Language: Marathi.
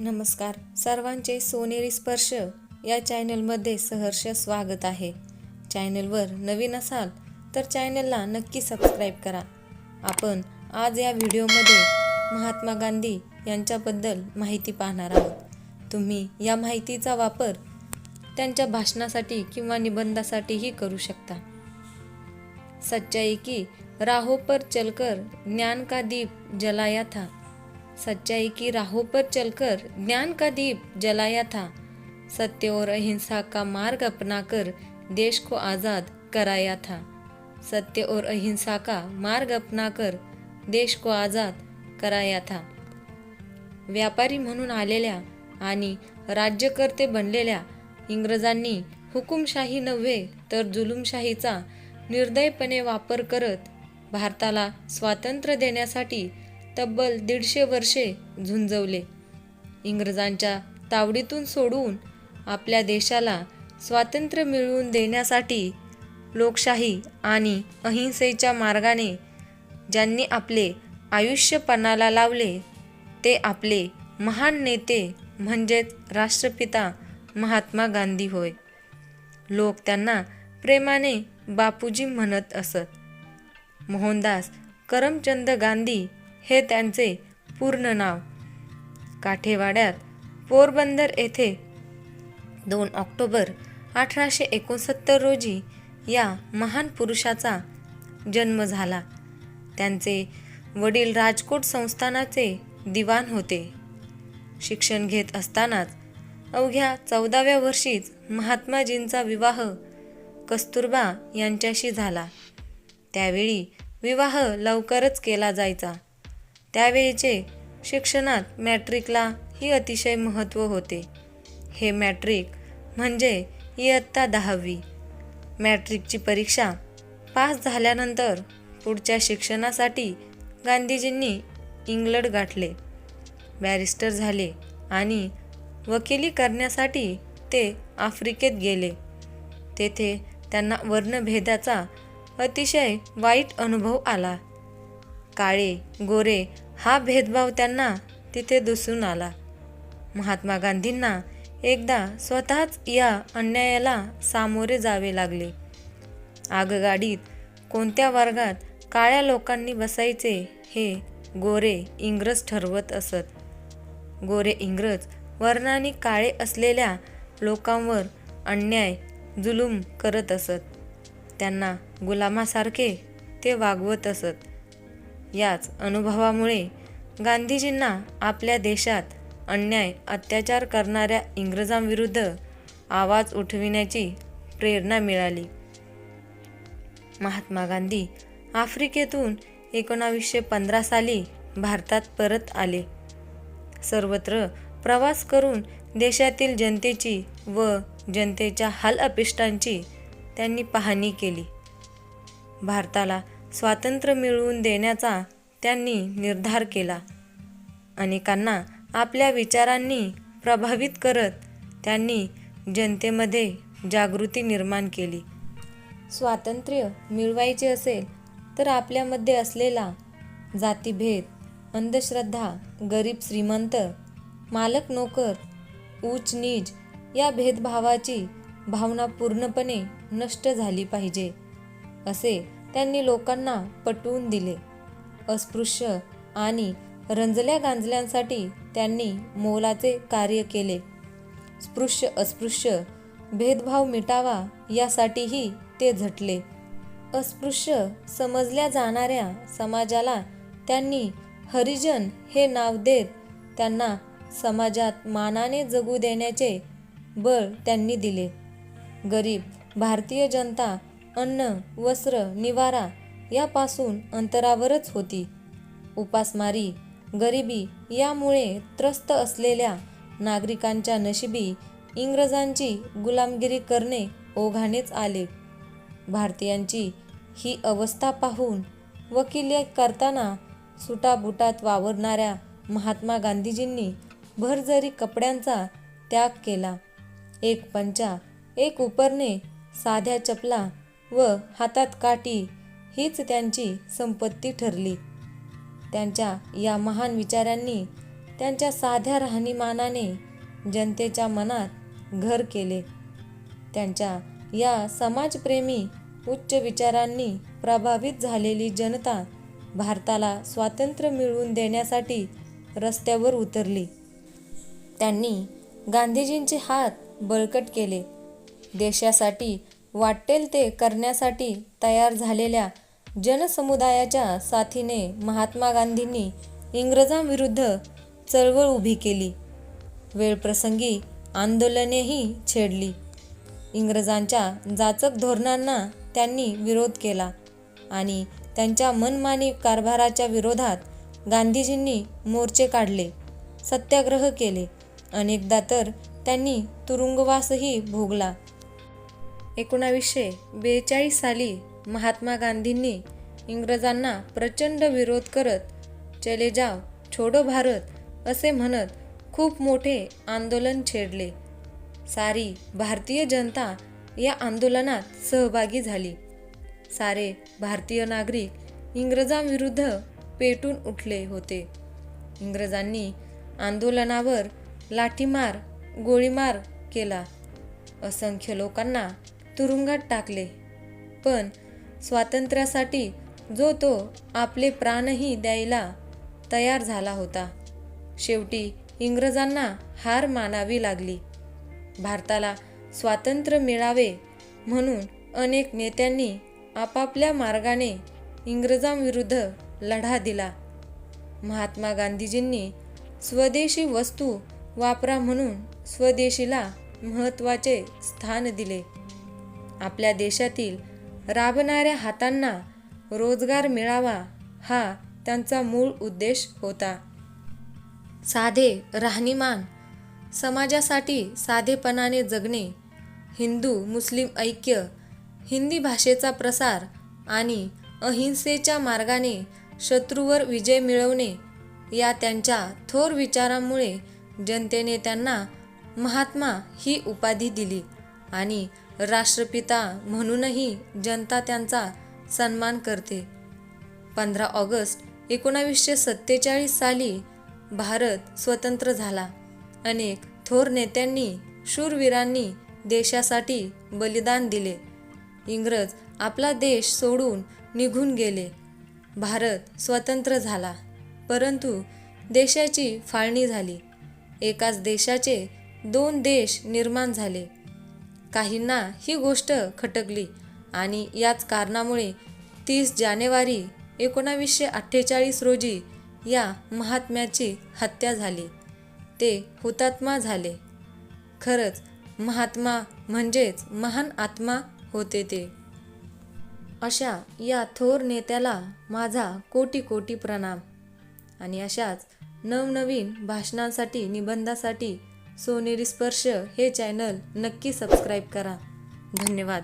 नमस्कार. सर्वांचे सोनेरी स्पर्श या चॅनलमध्ये सहर्ष स्वागत आहे. चॅनलवर नवीन असाल तर चॅनलला नक्की सबस्क्राईब करा. आपण आज या व्हिडिओमध्ये महात्मा गांधी यांच्याबद्दल माहिती पाहणार आहोत. तुम्ही या माहितीचा वापर त्यांच्या भाषणासाठी किंवा निबंधासाठीही करू शकता. सच्चाई की राहो पर चलकर ज्ञान का दीप जलाया था? सच्चाई की राहों पर चलकर ज्ञान का दीप जलाया था। सत्य और अहिंसा का मार्ग अपनाकर देश को आज़ाद कराया था। सत्य और अहिंसा का मार्ग अपनाकर देश को आज़ाद कराया था। व्यापारी म्हणून आलेल्या आणि राज्यकर्ते बनलेल्या इंग्रजांनी हुकुमशाही नव्हे तर जुलुमशाहीचा निर्दयपणे वापर करत भारताला स्वातंत्र्य देण्यासाठी तब्बल दीडशे वर्षे झुंजवले. इंग्रजांच्या तावडीतून सोडून आपल्या देशाला स्वातंत्र्य मिळवून देण्यासाठी लोकशाही आणि अहिंसेच्या मार्गाने ज्यांनी आपले आयुष्य पणाला लावले ते आपले महान नेते म्हणजेच राष्ट्रपिता महात्मा गांधी होय. लोक त्यांना प्रेमाने बापूजी म्हणत असत. मोहनदास करमचंद गांधी हे त्यांचे पूर्ण नाव. काठेवाड्यात पोरबंदर येथे दोन ऑक्टोबर अठराशे एकोणसत्तर रोजी या महान पुरुषाचा जन्म झाला. त्यांचे वडील राजकोट संस्थानाचे दिवाण होते. शिक्षण घेत असतानाच अवघ्या चौदाव्या वर्षीच महात्माजींचा विवाह कस्तुरबा यांच्याशी झाला. त्यावेळी विवाह लवकरच केला जायचा. त्यावेळीचे शिक्षणात मॅट्रिकला ही अतिशय महत्त्व होते. हे मॅट्रिक म्हणजे इयत्ता दहावी. मॅट्रिकची परीक्षा पास झाल्यानंतर पुढच्या शिक्षणासाठी गांधीजींनी इंग्लंड गाठले. बॅरिस्टर झाले आणि वकिली करण्यासाठी ते आफ्रिकेत गेले. तेथे त्यांना वर्णभेदाचा अतिशय वाईट अनुभव आला. काळे गोरे हा भेदभाव त्यांना तिथे दिसून आला. महात्मा गांधींना एकदा स्वतःच या अन्यायाला सामोरे जावे लागले. आगगाडीत कोणत्या वर्गात काळ्या लोकांनी बसायचे हे गोरे इंग्रज ठरवत असत. गोरे इंग्रज वर्णाने काळे असलेल्या लोकांवर अन्याय जुलूम करत असत. त्यांना गुलामासारखे ते वागवत असत. याच अनुभवामुळे गांधीजींना आपल्या देशात अन्याय अत्याचार करणाऱ्या इंग्रजांविरुद्ध आवाज उठविण्याची प्रेरणा मिळाली. महात्मा गांधी आफ्रिकेतून एकोणावीसशे पंधरा साली भारतात परत आले. सर्वत्र प्रवास करून देशातील जनतेची व जनतेच्या हाल अपिष्टांची त्यांनी पाहणी केली. भारताला स्वातंत्र्य मिळवून देण्याचा त्यांनी निर्धार केला. अनेकांना आपल्या विचारांनी प्रभावित करत त्यांनी जनतेमध्ये जागृती निर्माण केली. स्वातंत्र्य मिळवायचे असेल तर आपल्यामध्ये असलेला जातीभेद अंधश्रद्धा गरीब श्रीमंत मालक नोकर ऊच नीच या भेदभावाची भावना पूर्णपणे नष्ट झाली पाहिजे असे त्यांनी लोकांना पटवून दिले. अस्पृश्य आणि रंजल्या गांजल्यांसाठी त्यांनी मोलाचे कार्य केले. स्पृश्य अस्पृश्य भेदभाव मिटावा यासाठीही ते झटले. अस्पृश्य समजल्या जाणाऱ्या समाजाला त्यांनी हरिजन हे नाव देत त्यांना समाजात मानाने जगू देण्याचे बळ त्यांनी दिले. गरीब भारतीय जनता अन्न वस्त्र निवारा यापासून अंतरावरच होती. उपासमारी गरिबी यामुळे त्रस्त असलेल्या नागरिकांच्या नशिबी इंग्रजांची गुलामगिरी करणे ओघानेच आले. भारतीयांची ही अवस्था पाहून वकिले करताना सुटाबुटात वावरणाऱ्या महात्मा गांधीजींनी भरजरी कपड्यांचा त्याग केला. एक पंचा एक उपरणे साध्या चपला व हातात काठी हीच त्यांची संपत्ती ठरली. त्यांच्या या महान विचारांनी त्यांच्या साध्या राहणीमानाने जनतेच्या मनात घर केले. त्यांच्या या समाजप्रेमी उच्च विचारांनी प्रभावित झालेली जनता भारताला स्वातंत्र्य मिळवून देण्यासाठी रस्त्यावर उतरली. त्यांनी गांधीजींचे हात बळकट केले. देशासाठी वाटेल ते करण्यासाठी तयार झालेल्या जनसमुदायाच्या साथीने महात्मा गांधींनी इंग्रजांविरुद्ध चळवळ उभी केली. वेळप्रसंगी आंदोलनेही छेडली. इंग्रजांच्या जाचक धोरणांना त्यांनी विरोध केला आणि त्यांच्या मनमानी कारभाराच्या विरोधात गांधीजींनी मोर्चे काढले सत्याग्रह केले. अनेकदा तर त्यांनी तुरुंगवासही भोगला. एकोणावीसशे बेचाळीस साली महात्मा गांधींनी इंग्रजांना प्रचंड विरोध करत चले जाव छोडो भारत असे म्हणत खूप मोठे आंदोलन छेडले. सारी भारतीय जनता या आंदोलनात सहभागी झाली. सारे भारतीय नागरिक इंग्रजांविरुद्ध पेटून उठले होते. इंग्रजांनी आंदोलनावर लाठीमार गोळीमार केला. असंख्य लोकांना तुरुंगात टाकले. पण स्वातंत्र्यासाठी जो तो आपले प्राणही द्यायला तयार झाला होता. शेवटी इंग्रजांना हार मानावी लागली. भारताला स्वातंत्र्य मिळावे म्हणून अनेक नेत्यांनी आपापल्या मार्गाने इंग्रजांविरुद्ध लढा दिला. महात्मा गांधीजींनी स्वदेशी वस्तू वापरा म्हणून स्वदेशीला महत्त्वाचे स्थान दिले. आपल्या देशातील राबणाऱ्या हातांना रोजगार मिळावा हा त्यांचा मूळ उद्देश होता. साधे राहणीमान समाजासाठी साधेपणाने जगणे हिंदू मुस्लिम ऐक्य हिंदी भाषेचा प्रसार आणि अहिंसेच्या मार्गाने शत्रूवर विजय मिळवणे या त्यांच्या थोर विचारांमुळे जनतेने त्यांना महात्मा ही उपाधी दिली आणि राष्ट्रपिता म्हणूनही जनता त्यांचा सन्मान करते. पंधरा ऑगस्ट एकोणावीसशे सत्तेचाळीस साली भारत स्वतंत्र झाला. अनेक थोर नेत्यांनी शूरवीरांनी देशासाठी बलिदान दिले. इंग्रज आपला देश सोडून निघून गेले. भारत स्वतंत्र झाला. परंतु देशाची फाळणी झाली. एकाच देशाचे दोन देश निर्माण झाले. काहींना ही गोष्ट खटकली आणि याच कारणामुळे तीस जानेवारी एकोणावीसशे अठ्ठेचाळीस रोजी या महात्म्याची हत्या झाली. ते हुतात्मा झाले. खरंच महात्मा म्हणजेच महान आत्मा होते ते. अशा या थोर नेत्याला माझा कोटी कोटी प्रणाम आणि अशाच नवनवीन भाषणांसाठी निबंधासाठी सोनेरी स्पर्श हे चॅनल नक्की सबस्क्राईब करा. धन्यवाद.